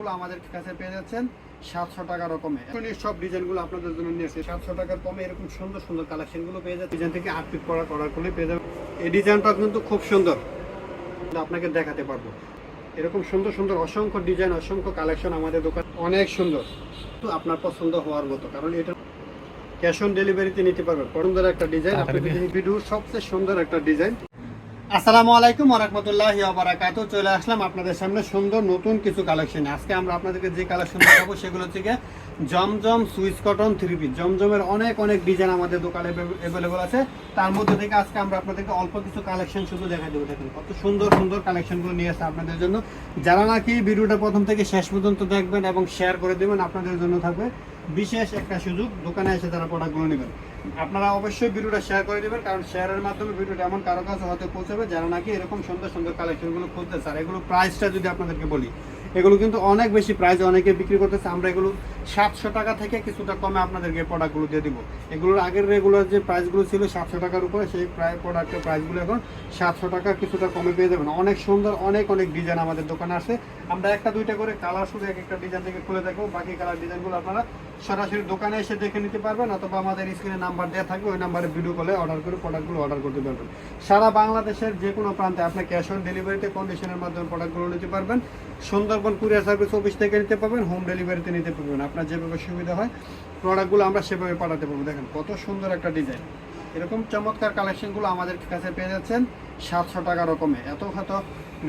আমাদের কাছে পেয়ে যাচ্ছেন সাতশো টাকা রকমে সব ডিজাইনগুলো আপনাদের জন্য নিয়ে এসেছি। সাতশো টাকার কমে এরকম সুন্দর সুন্দর কালেকশনগুলো পেয়ে যাচ্ছে ডিজাইন থেকে আট পিট করা করার করলে পেয়ে যাবেন। এই ডিজাইনটা কিন্তু খুব সুন্দর। আপনাকে দেখাতে পারব। এরকম সুন্দর সুন্দর অসংখ্য ডিজাইন অসংখ্য কালেকশন আমাদের দোকান অনেক সুন্দর। তো আপনার পছন্দ হওয়ার মতো। কারণ এটা ক্যাশ অন ডেলিভারিতে নিতে পারবেন। সুন্দর একটা ডিজাইন আপনি ভিডিওর সবচেয়ে সুন্দর একটা ডিজাইন আসসালামু আলাইকুম ওরহমতুল্লাহ বারাকাত চলে আসলাম আপনাদের সামনে সুন্দর নতুন কিছু কালেকশন। আজকে আমরা আপনাদেরকে যে কালেকশন দেখাবো সেগুলো থেকে Zamzam Swiss cotton three piece. জমজমের অনেক অনেক ডিজাইন আমাদের দোকানে অ্যাভেলেবল আছে। তার মধ্যে থেকে আজকে আমরা আপনাদেরকে অল্প কিছু কালেকশন শুধু দেখাই দেবো। দেখুন, কত সুন্দর সুন্দর কালেকশনগুলো নিয়ে আসছে আপনাদের জন্য। যারা নাকি ভিডিওটা প্রথম থেকে শেষ পর্যন্ত দেখবেন এবং শেয়ার করে দেবেন, আপনাদের জন্য থাকবে বিশেষ একটা সুযোগ। দোকানে এসে তারা প্রোডাক্টগুলো নেবেন। আপনারা অবশ্যই ভিডিওটা শেয়ার করে দেবেন, কারণ শেয়ারের মাধ্যমে ভিডিওটা এমন কারও কাছে হয়তো পৌঁছাবে যারা নাকি এরকম সুন্দর সুন্দর কালেকশনগুলো খুঁজতে আর এগুলো প্রাইসটা যদি আপনাদেরকে বলি, এগুলো কিন্তু অনেক বেশি প্রাইস অনেকে বিক্রি করতেছে। আমরা এগুলো সাতশো টাকা থেকে কিছুটা কমে আপনাদেরকে প্রোডাক্টগুলো দিয়ে দিব। এগুলোর আগের রেগুলার যে প্রাইসগুলো ছিল সাতশো টাকার উপরে, সেই প্রায় প্রোডাক্টের প্রাইসগুলো এখন সাতশো টাকা কিছুটা কমে পেয়ে যাবেন। অনেক সুন্দর, অনেক অনেক ডিজাইন আমাদের দোকানে আসে আমরা একটা, দুইটা করে কালার শুধু এক একটা ডিজাইন থেকে খুলে দেখব। বাকি কালার ডিজাইনগুলো আপনারা সরাসরি দোকানে এসে দেখে নিতে পারবেন অথবা আমাদের স্ক্রিনে নাম্বার দেওয়া থাকবে, ওই নাম্বারে ভিডিও কলে অর্ডার করে প্রোডাক্টগুলো অর্ডার করতে পারবেন। সারা বাংলাদেশের যে কোনো প্রান্তে আপনি ক্যাশ অন ডেলিভারিতে কন্ডিশনের মাধ্যমে প্রোডাক্টগুলো নিতে পারবেন। সুন্দরবন কুরিয়ার সার্ভিস অফিস থেকে নিতে পারবেন হোম ডেলিভারিতে নিতে পারবেন। আপনার যেভাবে সুবিধা হয় প্রোডাক্টগুলো আমরা সেভাবে পাঠাতে পারব। দেখেন, কত সুন্দর একটা ডিজাইন এরকম চমৎকার কালেকশনগুলো আমাদের কাছে পেয়ে যাচ্ছেন সাতশো টাকা রকমে। এত হয়তো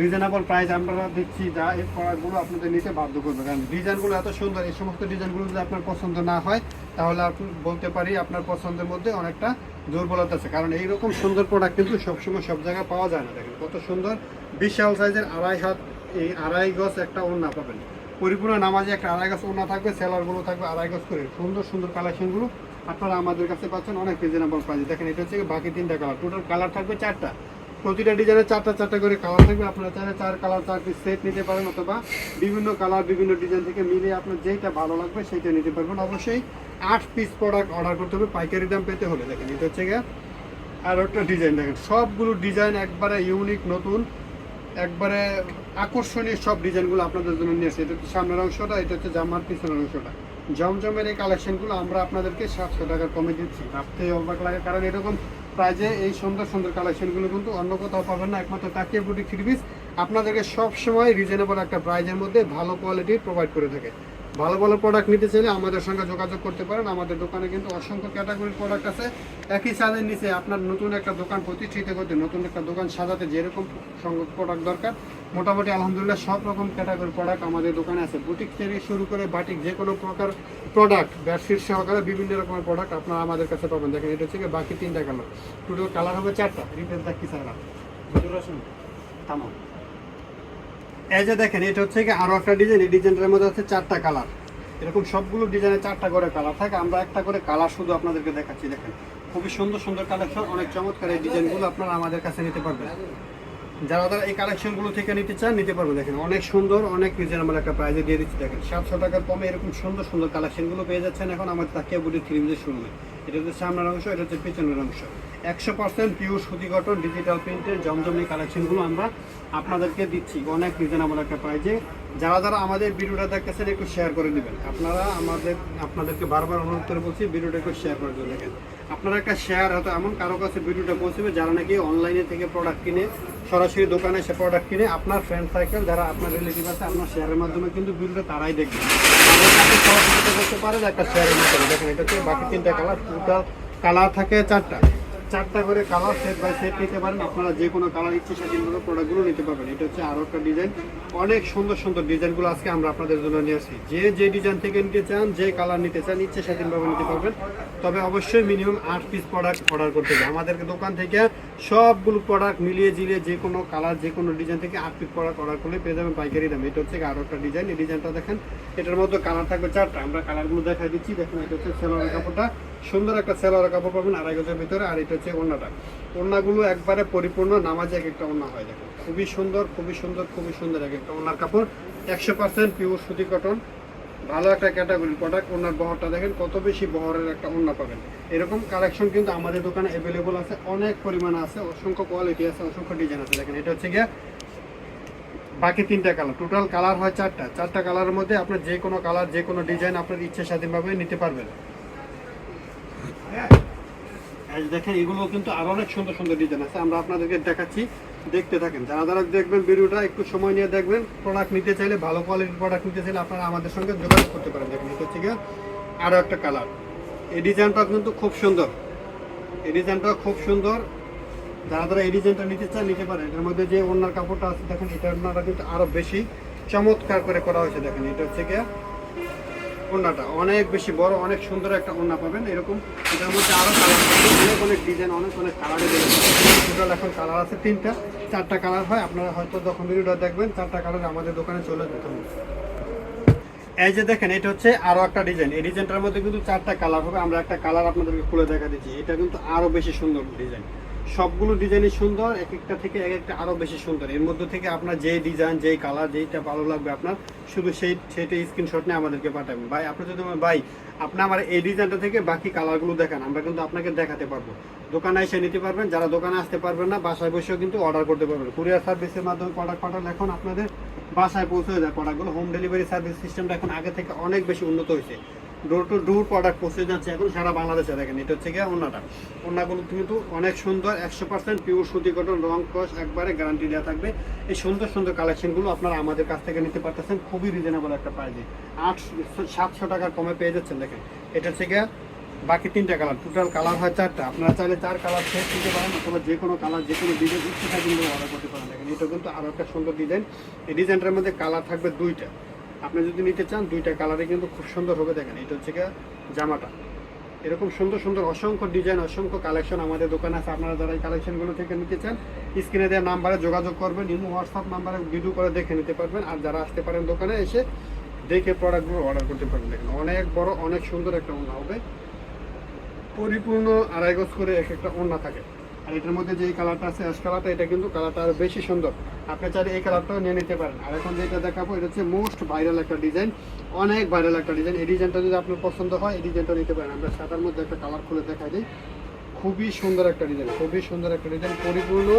রিজনেবল প্রাইস আমরা দিচ্ছি যা এই প্রোডাক্টগুলো আপনাদের নিতে বাধ্য করবে। কারণ ডিজাইনগুলো এত সুন্দর, এই সমস্ত ডিজাইনগুলো যদি আপনার পছন্দ না হয়, তাহলে আপনি বলতে পারি আপনার পছন্দের মধ্যে অনেকটা দুর্বলতা আছে। কারণ এইরকম সুন্দর প্রোডাক্ট কিন্তু সবসময় সব জায়গায় পাওয়া যায় না। দেখেন, কত সুন্দর, বিশাল সাইজের আড়াই হাত, এই আড়াই গজ একটা ওড়না পাবেন। পরিপূর্ণ নামাজে একটা আড়াই গজ ওড়না থাকবে, সেলারগুলো থাকবে আড়াই গজ করে। সুন্দর সুন্দর কালেকশনগুলো আপনারা আমাদের কাছে পাচ্ছেন, অনেক রিজনেবল প্রাইসে দেখেন, এটা হচ্ছে বাকি তিনটা কালার টোটাল কালার থাকবে চারটা। প্রতিটা ডিজাইনের চারটা চারটা করে কালার থাকবে। আপনারা চাইলে চার কালার চার পিস সেট নিতে পারেন অথবা বিভিন্ন কালার বিভিন্ন ডিজাইন থেকে মিলে আপনার যেইটা ভালো লাগবে সেইটা নিতে পারবেন। অবশ্যই আট পিস প্রোডাক্ট অর্ডার করতে হবে, পাইকারি দাম পেতে হলে। দেখেন, এটা হচ্ছে গিয়ে আর একটা ডিজাইন দেখেন, সবগুলো ডিজাইন একবারে ইউনিক নতুন। একবারে আকর্ষণীয় সব ডিজাইনগুলো আপনাদের জন্য নিয়ে এসেছে। এটা হচ্ছে সামনের অংশটা, এটা হচ্ছে জামার পিছনের অংশটা। জমজমের এই কালেকশনগুলো আমরা আপনাদেরকে সাতশো টাকার কমে দিচ্ছি। ভাবতে অবাক লাগে, কারণ এরকম প্রাইজে এই সুন্দর সুন্দর কালেকশনগুলো কিন্তু অন্য কোথাও পাবেন না, একমাত্র তাকিয়া বুটি থ্রি পিস। আপনাদেরকে সবসময় রিজনেবল একটা প্রাইজের মধ্যে ভালো কোয়ালিটি প্রোভাইড করে থাকে। ভালো ভালো প্রোডাক্ট নিতে চাইলে আমাদের সঙ্গে যোগাযোগ করতে পারেন। আমাদের দোকানে কিন্তু অসংখ্য ক্যাটাগরির প্রোডাক্ট আছে। একই ছাদের নিচে আপনার নতুন একটা দোকান প্রতিষ্ঠিত করতে, নতুন একটা দোকান সাজাতে যেরকম প্রোডাক্ট দরকার, মোটামুটি আলহামদুলিল্লাহ সব রকম ক্যাটাগরির প্রোডাক্ট আমাদের দোকানে আছে। বুটিক থেকে শুরু করে বাটিক যে কোনো প্রকার প্রোডাক্ট বেডশিট সহকারে বিভিন্ন রকমের প্রোডাক্ট আপনারা আমাদের কাছে পাবেন। দেখেন এটা হচ্ছে বাকি তিনটা কালার টোটাল কালার হবে চারটা। রিপেল দেখি সারা থামাও। এই যে দেখেন, এটা হচ্ছে কি আরও একটা ডিজাইন এই ডিজাইনটার মধ্যে হচ্ছে চারটা কালার এরকম সবগুলো ডিজাইনে চারটা করে কালার থাকে। আমরা একটা করে কালার শুধু আপনাদেরকে দেখাচ্ছি, দেখেন। খুবই সুন্দর সুন্দর কালেকশন অনেক চমৎকার এই ডিজাইনগুলো আপনারা আমাদের কাছে নিতে পারবেন। যারা যারা এই কালেকশনগুলো থেকে নিতে চান, নিতে পারবেন। দেখেন, অনেক সুন্দর, অনেক রিজনেবল একটা প্রাইজে দিয়ে দিচ্ছি। দেখেন, সাতশো টাকার কমে এরকম সুন্দর সুন্দর কালেকশনগুলো পেয়ে যাচ্ছেন এখন আমাদের তাকিয়া বুটি থ্রিমজের শুরুমে এটা হচ্ছে সামনের অংশ, এটা হচ্ছে পেছনের অংশ। একশো পার্সেন্ট পিওর সুতি ডিজিটাল প্রিন্টের জমজমি কালেকশনগুলো আমরা আপনাদেরকে দিচ্ছি। অনেক রিজনেবল একটা প্রাইজে যারা যারা আমাদের ভিডিওটা দেখতেছেন, একটু শেয়ার করে নেবেন। আপনারা আমাদের, আপনাদেরকে বারবার অনুরোধ করে বলছি, ভিডিওটা একটু শেয়ার করে দেবেন। আপনারা একটা শেয়ার হয়তো এমন কারও কাছে ভিডিওটা পৌঁছবে যারা নাকি অনলাইনে থেকে প্রোডাক্ট কিনে, সরাসরি দোকানে সে প্রোডাক্ট কিনে, আপনার ফ্রেন্ড সার্কেল যারা আপনার রিলেটিভ আছে, আপনার শেয়ারের মাধ্যমে কিন্তু ভিডিওটা তারাই দেখবে। করতে পারে একটা শেয়ারের মাধ্যমে। দেখেন এটা হচ্ছে বাকি তিনটা কালার টোটাল কালার থাকে, চারটা। চারটা করে কালার সেট বাই সেট নিতে পারেন। আপনারা যে কোনো কালার ইচ্ছে সেদিনগুলো প্রোডাক্টগুলো নিতে পারবেন। এটা হচ্ছে আরও একটা ডিজাইন অনেক সুন্দর সুন্দর ডিজাইনগুলো আজকে আমরা আপনাদের জন্য নিয়ে আসি যে যে ডিজাইন থেকে নিতে চান, যে কালার নিতে চান, ইচ্ছে সেদিনভাবে নিতে পারবেন। তবে অবশ্যই মিনিমাম আট পিস প্রোডাক্ট অর্ডার করতে হবে। আমাদের দোকান থেকে সবগুলো প্রোডাক্ট মিলিয়ে জিলিয়ে যে কোনো কালার যে কোনো ডিজাইন থেকে আট পিস প্রোডাক্ট অর্ডার করলে পেয়ে যাবেন পাইকারি দাম। এটা হচ্ছে আরও একটা ডিজাইন এই ডিজাইনটা দেখেন, এটার মধ্যে কালার থাকবে চারটা। আমরা কালারগুলো দেখাই দিচ্ছি। দেখেন, এটা হচ্ছে সেলোয়ারের কাপড়টা। সুন্দর একটা সেলোয়ারের কাপড় পাবেন আড়াই গজের ভিতরে, আর এটা হচ্ছে ওড়নাটা। ওড়নাগুলো একবারে পরিপূর্ণ, নামাজে এক একটা ওড়না হয় দেখেন। খুবই সুন্দর খুবই সুন্দর খুবই সুন্দর এক একটা ওড়নার কাপড়। একশো পার্সেন্ট পিওর সুতি কটন ভালো একটা ক্যাটাগরি প্রোডাক্ট ওনার বহরটা দেখেন, কত বেশি বহরের একটা ওড়না পাবেন। এরকম কালেকশন কিন্তু আমাদের দোকানে অ্যাভেলেবল আছে, অনেক পরিমাণে আছে, অসংখ্য কোয়ালিটি আছে, অসংখ্য ডিজাইন আছে। দেখেন, এটা হচ্ছে গিয়ে বাকি তিনটা কালার টোটাল কালার হয় চারটা। চারটা কালারের মধ্যে আপনার যে কোনো কালার যে কোনো ডিজাইন আপনার ইচ্ছে স্বাধীনভাবে নিতে পারবেন। দেখেন, এগুলো কিন্তু আরও অনেক সুন্দর সুন্দর ডিজাইন আছে। আমরা আপনাদেরকে দেখাচ্ছি, দেখতে থাকেন। যারা যারা দেখবেন ভিডিওটা, একটু সময় নিয়ে দেখবেন। প্রোডাক্ট নিতে চাইলে, ভালো কোয়ালিটির প্রোডাক্ট নিতে চাইলে আপনারা আমাদের সঙ্গে যোগাযোগ করতে পারেন। দেখেন, এটা হচ্ছে গিয়ে আরও একটা কালার এই ডিজাইনটা কিন্তু খুব সুন্দর। এই ডিজাইনটা খুব সুন্দর। যারা যারা এই ডিজাইনটা নিতে চান, নিতে পারেন। এটার মধ্যে যে ওনার কাপড়টা আছে, দেখেন, এটা ওনারা কিন্তু আরও বেশি চমৎকার করে করা হয়েছে। দেখেন, এটা হচ্ছে গিয়ে ওড়নাটা। অনেক বেশি বড়, অনেক সুন্দর একটা ওড়না পাবেন। এরকম এটার মধ্যে আরও কালার অনেক অনেক ডিজাইন অনেক অনেক কালারে টোটাল এখন কালার আছে তিনটা। চারটা কালার হয়। আপনারা হয়তো যখন ভিডিওটা দেখবেন, চারটা কালার আমাদের দোকানে চলে যেতে হবে। এই যে দেখেন, এটা হচ্ছে আরও একটা ডিজাইন এই ডিজাইনটার মধ্যে কিন্তু চারটা কালার হবে। আমরা একটা কালার আপনাদেরকে খুলে দেখা দিচ্ছি। এটা কিন্তু আরও বেশি সুন্দর ডিজাইন সবগুলো ডিজাইনই সুন্দর, এক একটা থেকে এক একটা আরও বেশি সুন্দর। এর মধ্যে থেকে আপনার যে ডিজাইন, যেই কালার যেইটা ভালো লাগবে আপনার, শুধু সেই সেইটা স্ক্রিনশট নিয়ে আমাদেরকে পাঠাবেন। ভাই, আপনি যদি ভাই, আপনি আমার এই ডিজাইনটা থেকে বাকি কালারগুলো দেখান, আমরা কিন্তু আপনাকে দেখাতে পারব। দোকানে এসে নিতে পারবেন, যারা দোকানে আসতে পারবেন না, বাসায় বসেও কিন্তু অর্ডার করতে পারবেন। কুরিয়ার সার্ভিসের মাধ্যমে প্রোডাক্ট পাঠালে এখন আপনাদের বাসায় পৌঁছে যায়। প্রোডাক্টগুলো হোম ডেলিভারি সার্ভিস সিস্টেমটা এখন আগে থেকে অনেক বেশি উন্নত হয়েছে। ডোর টু ডোর প্রোডাক্ট পৌঁছে যাচ্ছে এখন সারা বাংলাদেশে দেখেন। এটা হচ্ছে গিয়ে ওনাটা ওনাগুলো কিন্তু অনেক সুন্দর, একশো পার্সেন্ট পিওর সুতি কটন রং কস, একবারে গ্যারান্টি দেওয়া থাকবে। এই সুন্দর সুন্দর কালেকশনগুলো আপনারা আমাদের কাছ থেকে নিতে পারতেছেন, খুবই রিজনেবল একটা প্রাইজে আট সাতশো টাকার কমে পেয়ে যাচ্ছেন দেখেন। এটা হচ্ছে গিয়ে বাকি তিনটা কালার টোটাল কালার হয় চারটা। আপনারা চাইলে চার কালার সেট নিতে পারেন অথবা যে কোনো কালার যে কোনো ডিজাইন ইচ্ছা কিন্তু অর্ডার করতে পারেন। দেখেন এটা কিন্তু আরও একটা সুন্দর ডিজাইন এই ডিজাইনটার মধ্যে কালার থাকবে দুইটা। আপনি যদি নিতে চান, দুইটা কালারে কিন্তু খুব সুন্দর হবে দেখেন। এটা হচ্ছে জামাটা। এরকম সুন্দর সুন্দর অসংখ্য ডিজাইন অসংখ্য কালেকশন আমাদের দোকানে আছে। আপনারা যারা এই কালেকশনগুলো থেকে নিতে চান স্ক্রিনে দেওয়া নাম্বারে যোগাযোগ করবেন, ইমো হোয়াটসঅ্যাপ নাম্বারে ভিডিও করে দেখে নিতে পারবেন। আর যারা আসতে পারেন দোকানে এসে দেখে প্রোডাক্টগুলো অর্ডার করতে পারবেন। দেখেন, অনেক বড়, অনেক সুন্দর একটা ওনা হবে। পরিপূর্ণ আড়াই গজ করে এক একটা ওড়না থাকে। আর এটার মধ্যে যে কালারটা আছে অ্যাশ কালারটা এটা কিন্তু কালারটা আরও বেশি সুন্দর। আপনি চাইলে এই কালারটাও নিয়ে নিতে পারেন। আর এখন যেটা দেখাবো, এটা হচ্ছে মোস্ট ভাইরাল একটা ডিজাইন অনেক ভাইরাল একটা ডিজাইন এই ডিজাইনটা যদি আপনার পছন্দ হয়, এই ডিজাইনটা নিতে পারেন। আমরা সাদার মধ্যে একটা কালার খুলে দেখাই দিই। খুবই সুন্দর একটা ডিজাইন খুবই সুন্দর একটা ডিজাইন পরিপূর্ণ,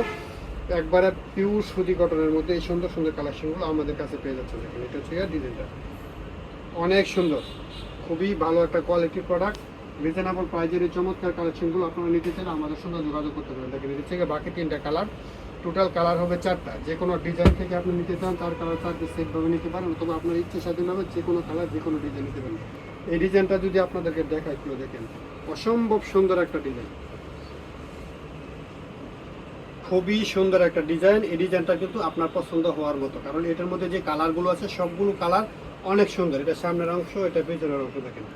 একবারে পিওর সুতি কটনের মধ্যে এই সুন্দর সুন্দর কালেকশনগুলো আমাদের কাছে পেয়ে যাচ্ছে দেখুন, এটা হচ্ছে ডিজাইনটা অনেক সুন্দর, খুবই ভালো একটা কোয়ালিটির প্রোডাক্ট রিজনেবল প্রাইজের এই চমৎকার কালেকশনগুলো আপনারা নিতে চাইলে আমাদের সঙ্গে যোগাযোগ করতে পারেন। দেখেন এর থেকে বাকি তিনটা কালার টোটাল কালার হবে চারটা। যে কোনো ডিজাইন থেকে আপনি নিতে চান, তার কালার চার সেটভাবে নিতে পারেন অথবা আপনার ইচ্ছে স্বাধীনভাবে যে কোনো কালার যে কোনো ডিজাইন নিতে পারেন। এই ডিজাইনটা যদি আপনাদেরকে দেখায় কেউ দেখেন। অসম্ভব সুন্দর একটা ডিজাইন খুবই সুন্দর একটা ডিজাইন এই ডিজাইনটা কিন্তু আপনার পছন্দ হওয়ার মতো। কারণ এটার মধ্যে যে কালারগুলো আছে, সবগুলো কালার অনেক সুন্দর। এটা সামনের অংশ, এটা পেছনের অংশ দেখেন।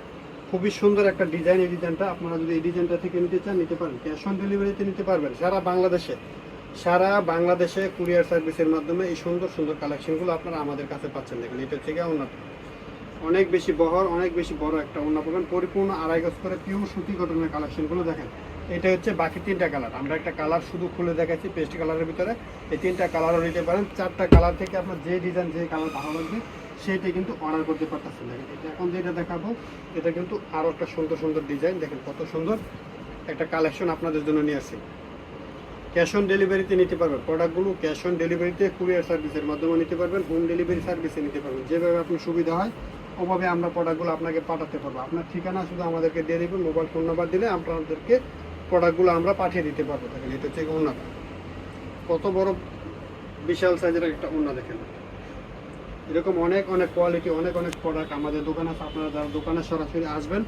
খুবই সুন্দর একটা ডিজাইন এই ডিজাইনটা আপনারা যদি এই ডিজাইনটা থেকে নিতে চান, নিতে পারেন। ক্যাশ অন ডেলিভারিতে নিতে পারবেন। সারা বাংলাদেশে সারা বাংলাদেশে কুরিয়ার সার্ভিসের মাধ্যমে এই সুন্দর সুন্দর কালেকশনগুলো আপনারা আমাদের কাছে পাচ্ছেন। দেখেন, এটা থেকে উন্নত অনেক বেশি বহর, অনেক বেশি বড় একটা ওড়না পাবেন পরিপূর্ণ আড়াই গজ করে পিওর সুতি কটনের কালেকশনগুলো দেখেন। এটা হচ্ছে বাকি তিনটা কালার আমরা একটা কালার শুধু খুলে দেখাচ্ছি পেস্ট কালারের ভিতরে। এই তিনটা কালারও নিতে পারেন। চারটা কালার থেকে আপনার যে ডিজাইন যে কালার ভালো লাগবে সেইটা কিন্তু অর্ডার করতে পারতেছেন দেখেন, এটা এখন যেটা দেখাবো, এটা কিন্তু আরও একটা সুন্দর সুন্দর ডিজাইন দেখেন কত সুন্দর একটা কালেকশন আপনাদের জন্য নিয়ে আসছি। ক্যাশ অন ডেলিভারিতে নিতে পারবেন। প্রোডাক্টগুলো ক্যাশ অন ডেলিভারিতে কুরিয়ার সার্ভিসের মাধ্যমে নিতে পারবেন হোম ডেলিভারি সার্ভিসে নিতে পারবেন। যেভাবে আপনার সুবিধা হয়, ওভাবে আমরা প্রোডাক্টগুলো আপনাকে পাঠাতে পারব। আপনার ঠিকানা শুধু আমাদেরকে দিয়ে দেবেন মোবাইল ফোন নাম্বার দিলে আপনাদেরকে প্রোডাক্টগুলো আমরা পাঠিয়ে দিতে পারব। দেখেন, এটা হচ্ছে ওনাটা কত বড়, বিশাল সাইজের একটা ওনা দেখেন। এরকম অনেক অনেক কোয়ালিটি অনেক অনেক প্রোডাক্ট আমাদের দোকানে আছে। আপনারা যারা দোকানে সরাসরি আসবেন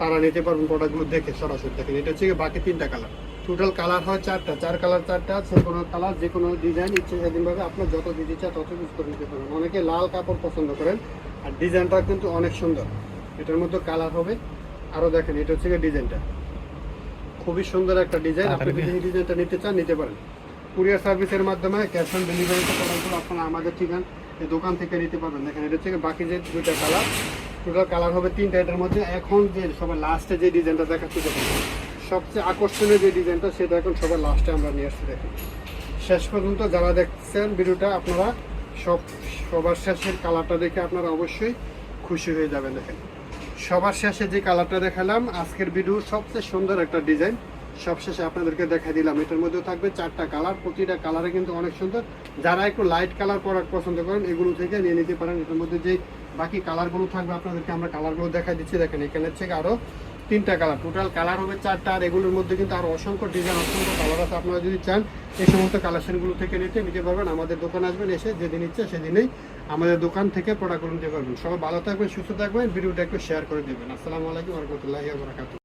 তারা নিতে পারবেন প্রোডাক্টগুলো দেখে সরাসরি দেখেন এটা হচ্ছে বাকি তিনটা কালার টোটাল কালার হয় চারটা। চার কালার চারটা যে কোনো কালার যে কোনো ডিজাইন ইচ্ছে স্বাধীনভাবে আপনার যত দিতে চায় তত ইউজ করে নিতে পারেন অনেকে লাল কাপড় পছন্দ করেন আর ডিজাইনটা কিন্তু অনেক সুন্দর। এটার মধ্যে কালার হবে। আরও দেখেন এটা হচ্ছে ডিজাইনটা খুবই সুন্দর একটা ডিজাইন আপনি যদি এই ডিজাইনটা নিতে চান নিতে পারেন। কুরিয়ার সার্ভিসের মাধ্যমে ক্যাশ অন ডেলিভারিতে প্রোডাক্টগুলো আপনারা আমাদের ঠিকান দোকান থেকে নিতে পারবেন। দেখেন, এটা হচ্ছে বাকি যে দুইটা কালার, টোটাল কালার হবে তিনটা এটার মধ্যে। এখন যে সবার লাস্টে যে ডিজাইনটা দেখাচ্ছি, দেখুন, সবচেয়ে আকর্ষণীয় যে ডিজাইনটা, সেটা এখন সবার লাস্টে আমরা নিয়ে আসছি, দেখেন। শেষ পর্যন্ত যারা দেখছেন ভিডিওটা, আপনারা সব, সবার শেষের কালারটা দেখে আপনারা অবশ্যই খুশি হয়ে যাবেন, দেখেন। সবার শেষে যে কালারটা দেখালাম, আজকের ভিডিও সবচেয়ে সুন্দর একটা ডিজাইন। সবশেষে আপনাদেরকে দেখাই দিলাম। এটার মধ্যে থাকবে চারটা কালার প্রতিটা কালারে কিন্তু অনেক সুন্দর। যারা একটু লাইট কালার প্রোডাক্ট পছন্দ করেন, এগুলো থেকে নিয়ে নিতে পারেন। এটার মধ্যে যে বাকি কালারগুলো থাকবে, আপনাদেরকে আমরা কালারগুলো দেখাই দিচ্ছি। দেখেন, এখানে থেকে আরও তিনটা কালার টোটাল কালার হবে চারটা, আর এগুলোর মধ্যে কিন্তু আরও অসংখ্য ডিজাইন অসংখ্য কালার আছে। আপনারা যদি চান, এই সমস্ত কালেকশনগুলো থেকে নিতে নিতে পারবেন। আমাদের দোকান আসবেন, এসে যেদিন ইচ্ছে সেদিনেই আমাদের দোকান থেকে প্রোডাক্টগুলো নিতে পারবেন। সবাই ভালো থাকবেন, সুস্থ থাকবেন। ভিডিওটা একটু শেয়ার করে দেবেন। আসসালামু আলাইকুম রহমতুল্লাহি